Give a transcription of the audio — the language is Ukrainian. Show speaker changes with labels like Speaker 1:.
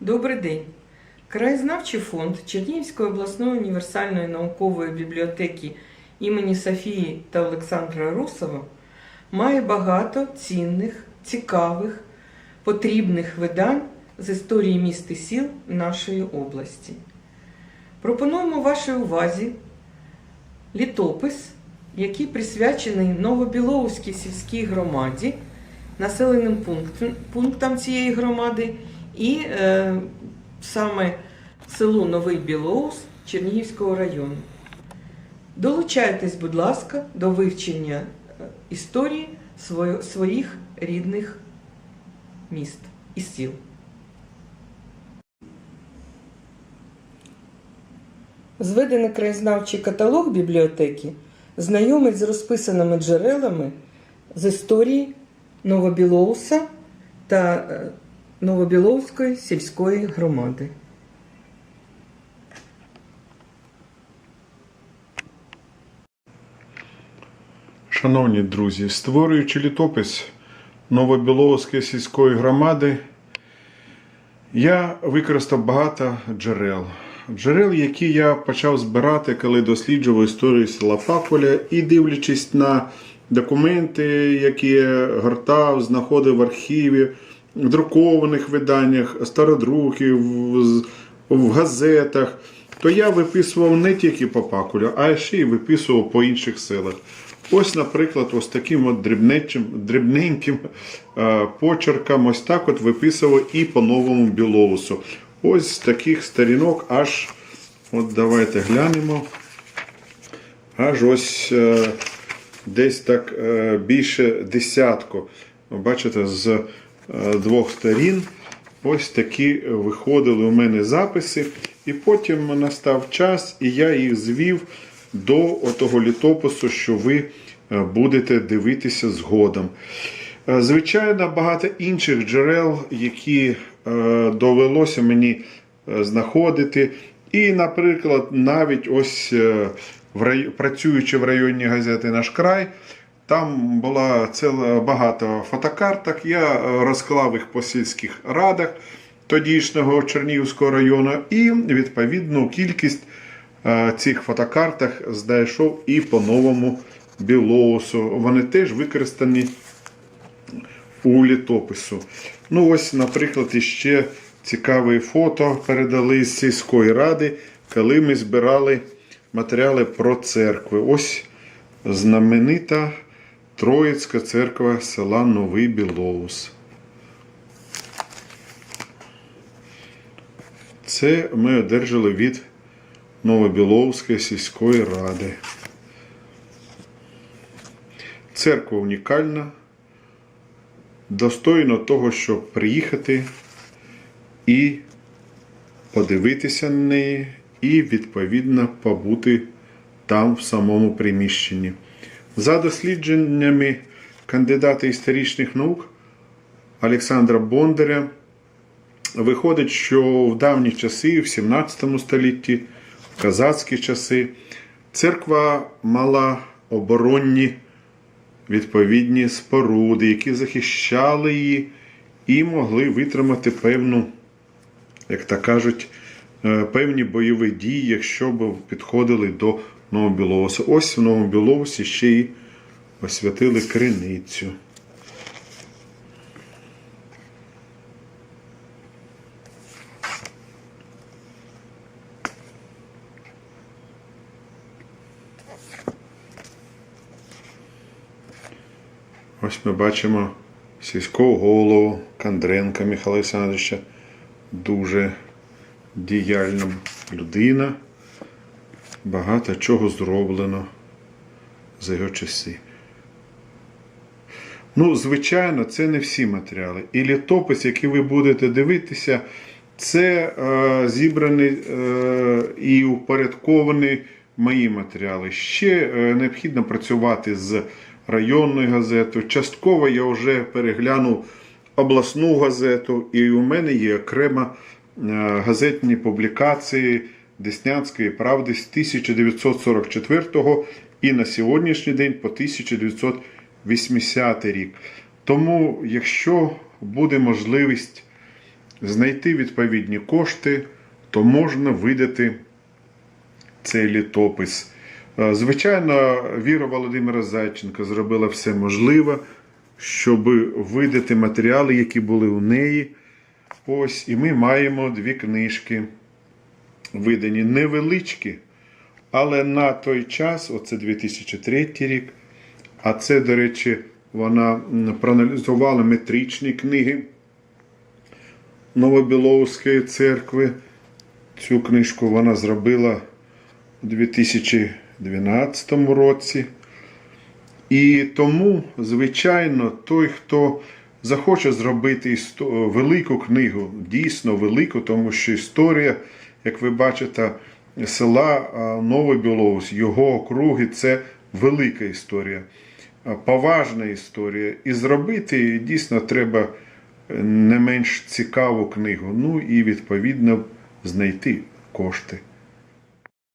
Speaker 1: Добрий день. Краєзнавчий фонд Чернігівської обласної універсальної наукової бібліотеки імені Софії та Олександра Русова має багато цінних, цікавих, потрібних видань з історії міст і сіл нашої області. Пропонуємо вашій увазі літопис, який присвячений Новобілоуській сільській громаді, населеним пунктам цієї громади і е, саме селу Новий Білоус Чернігівського району. Долучайтесь, будь ласка, до вивчення е, історії своїх рідних міст і сіл. Зведений краєзнавчий каталог бібліотеки знайомить з розписаними джерелами з історії Новобілоуса та е, Новобіловської сільської громади.
Speaker 2: Шановні друзі, створюючи літопис Новобіловської сільської громади, я використав багато джерел. Джерел, які я почав збирати, коли досліджував історію села Паколя, і дивлячись на документи, які я гортав, знаходив в архіві, друкованих виданнях, стародруків, в газетах, то я виписував не тільки по Пакулю, а ще й виписував по інших селах. Ось, наприклад, ось таким от дрібненьким е, почерком, ось так от виписував і по новому білоусу. Ось з таких сторінок аж, от давайте глянемо, аж ось е, десь так е, більше десятку. Бачите, з двох сторін ось такі виходили у мене записи. І потім настав час, і я їх звів до того літопису, що ви е, будете дивитися згодом. Е, Звичайно, багато інших джерел, які е, довелося мені е, знаходити. І, наприклад, навіть ось е, працюючи в районній газеті Наш край, там була ціла багато фотокарток. Я е, розклав їх по сільських радах тодішнього Чернігівського району, і відповідну кількість е, цих фотокартах знайшов і по новому білоусу. Вони теж використані у літопису. Ну, ось, наприклад, іще цікаве фото передали з сільської ради, коли ми збирали матеріали про церкви. Ось знаменита Троїцька церква села Новий Білоус. Це ми одержали від Новобіловської сільської ради. Церква унікальна, достойно того, щоб приїхати і подивитися на неї, і відповідно побути там в самому приміщенні. За дослідженнями кандидата історичних наук Олександра Бондаря, виходить, що в давні часи, в 17 столітті, в казацькі часи, церква мала оборонні відповідні споруди, які захищали її і могли витримати певну, як так кажуть, е, певні бойові дії, якщо б підходили до Новобілоуса. Ось в Новобілоусі ще й освятили криницю. Ось ми бачимо сільського голову Кандренка Михайла Олександровича. Дуже діяльна людина. Багато чого зроблено за його часи. Ну, звичайно, це не всі матеріали. І літопис, який ви будете дивитися, це е, зібрані е, і упорядковані мої матеріали. Ще е, необхідно працювати з районною газетою. Частково я вже переглянув обласну газету, і у мене є окремо е, газетні публікації Деснянської правди з 1944 і на сьогоднішній день по 1980 рік. Тому, якщо буде можливість знайти відповідні кошти, то можна видати цей літопис. Е, Звичайно, Віра Володимира Зайченка зробила все можливе, щоб видати матеріали, які були у неї. Ось, і ми маємо дві книжки, видані невеличкі, але на той час, оце 2003 рік, а це, до речі, вона проаналізувала метричні книги Новобіловської церкви. Цю книжку вона зробила у 2012 році. І тому, звичайно, той, хто захоче зробити велику книгу, дійсно велику, тому що історія, як ви бачите, села Новий Новобілоус, його округи це велика історія, поважна історія. І зробити дійсно треба не менш цікаву книгу. Ну і відповідно знайти кошти.